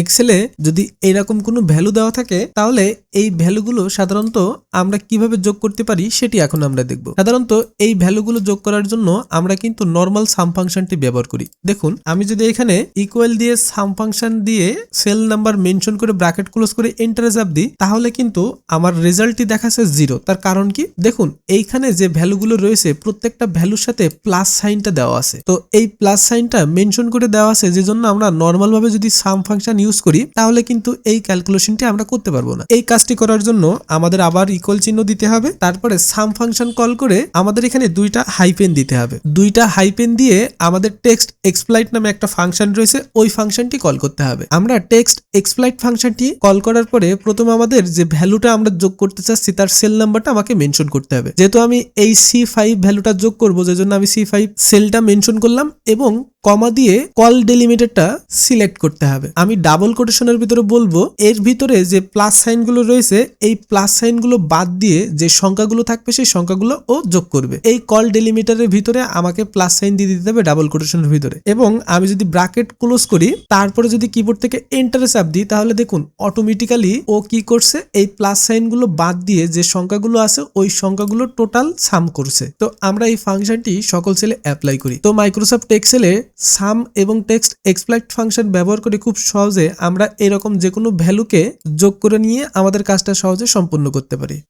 এক্সেলে যদি এরকম কোনো ভ্যালু দেওয়া থাকে, তাহলে এই ভ্যালুগুলো সাধারণত আমরা কীভাবে যোগ করতে পারি সেটি এখন আমরা দেখব। সাধারণত এই ভ্যালুগুলো যোগ করার জন্য আমরা কিন্তু নর্মাল সাম ফাংশনটি ব্যবহার করি। দেখুন, আমি যদি এখানে ইকুয়াল দিয়ে সাম ফাংশন দিয়ে সেল নাম্বার মেনশন করে ব্র্যাকেট ক্লোজ করে এন্টারে চাপ দিই, তাহলে কিন্তু আমার রেজাল্টটি দেখাচ্ছে জিরো তার কারণ কি? দেখুন, এইখানে যে ভ্যালুগুলো রয়েছে, প্রত্যেকটা ভ্যালুর সাথে প্লাস সাইনটা দেওয়া আছে। তো এই প্লাস সাইনটা মেনশন করে দেওয়া আছে যে জন্য আমরা নর্মালভাবে যদি সাম ফাংশন ইউজ করি, তাহলে কিন্তু এই ক্যালকুলেশনটি আমরা করতে পারব না। এই কাজটি করার জন্য আমাদের আবার ইকুয়াল চিহ্ন দিতে হবে, তারপরে সাম ফাংশন কল করে আমাদের এখানে দুইটা হাইপেন দিতে হবে। দুইটা হাইপেন দিয়ে আমাদের টেক্সট এক্সপ্লাইট নামে একটা ফাংশন রয়েছে, ওই ফাংশনটি কল করতে হবে। আমরা টেক্সট এক্সপ্লাইট ফাংশনটি কল করার পরে প্রথমে আমাদের যে ভ্যালুটা আমরা যোগ করতে চাচ্ছি, তার সেল নাম্বারটা আমাকে মেনশন করতে হবে। যেহেতু আমি এই সি ফাইভ ভ্যালুটা যোগ করব যে জন্য আমি সি ফাইভ সেলটা মেনশন করলাম এবং কমা দিয়ে কল ডেলিমিটারটা সিলেক্ট করতে হবে। আমি ডাবল কোটেশনের ভিতরে বলব, এর ভিতরে যে প্লাস সাইনগুলো রয়েছে, এই প্লাস সাইনগুলো বাদ দিয়ে যে সংখ্যাগুলো থাকবে, সেই সংখ্যাগুলো ও যোগ করবে। এই কল ডেলিমিটারের ভিতরে আমাকে প্লাস সাইন দিয়ে দিতে হবে ডাবল কোটেশনের ভিতরে। এবং আমি যদি ব্রাকেট ক্লোজ করি, তারপরে যদি কিবোর্ড থেকে এন্টারে চাপ দিই, তাহলে দেখুন অটোমেটিক্যালি ও কি করছে, এই প্লাস সাইনগুলো বাদ দিয়ে যে সংখ্যাগুলো আছে, ওই সংখ্যাগুলো টোটাল সাম করছে। তো আমরা এই ফাংশনটি সকল সেলে অ্যাপ্লাই করি। তো মাইক্রোসফট এক্সেলে সাম এবং টেক্সট এক্সপ্লাইট ফাংশন ব্যবহার করে খুব সহজে আমরা এরকম যে কোনো ভ্যালুকে যোগ করে নিয়ে আমাদের কাজটা সহজে সম্পন্ন করতে পারি।